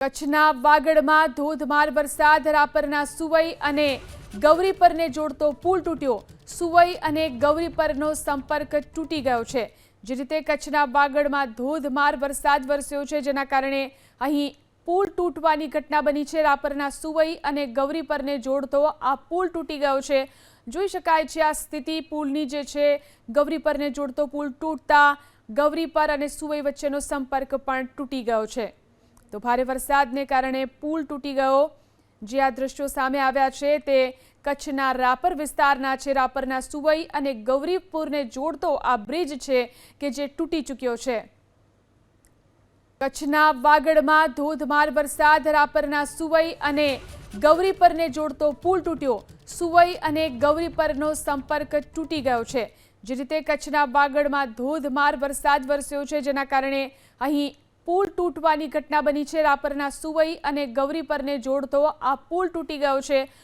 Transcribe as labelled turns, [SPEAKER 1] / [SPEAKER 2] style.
[SPEAKER 1] કચ્છના વાગડમાં ધોધમાર વરસાદ, રાપરના સુવઈ અને ગૌરીપરને જોડતો પુલ તૂટ્યો. સુવઈ અને ગૌરીપરનો સંપર્ક તૂટી ગયો છે. જે રીતે કચ્છના વાગડમાં ધોધમાર વરસાદ વરસ્યો છે, જેના કારણે અહીં પુલ તૂટવાની ઘટના બની છે. રાપરના સુવઈ અને ગૌરીપરને જોડતો આ પુલ તૂટી ગયો છે. જોઈ શકાય છે આ સ્થિતિ પુલની જે છે ગૌરીપરને જોડતો પુલ તૂટતા ગૌરીપર અને સુવઈ વચ્ચેનો સંપર્ક પણ તૂટી ગયો છે. તો ભારે વરસાદને કારણે પુલ તૂટી ગયો. જે આ દ્રશ્યો સામે આવ્યા છે તે કચ્છના રાપર વિસ્તારના છે. રાપરના સુવઈ અને ગૌરીપુરને જોડતો આ બ્રિજ છે કે જે તૂટી ચૂક્યો છે. કચ્છના વાગડમાં ધોધમાર વરસાદ, રાપરના સુવઈ અને ગૌરીપરને જોડતો પુલ તૂટ્યો. સુવઈ અને ગૌરીપરનો સંપર્ક તૂટી ગયો છે. જે રીતે કચ્છના વાગડમાં ધોધમાર વરસાદ વરસ્યો છે, જેના કારણે અહીં પુલ તૂટવાની ઘટના બની છે. રાપરના સુવઈ અને ગૌરીપરને જોડતો આ પુલ તૂટી ગયો છે.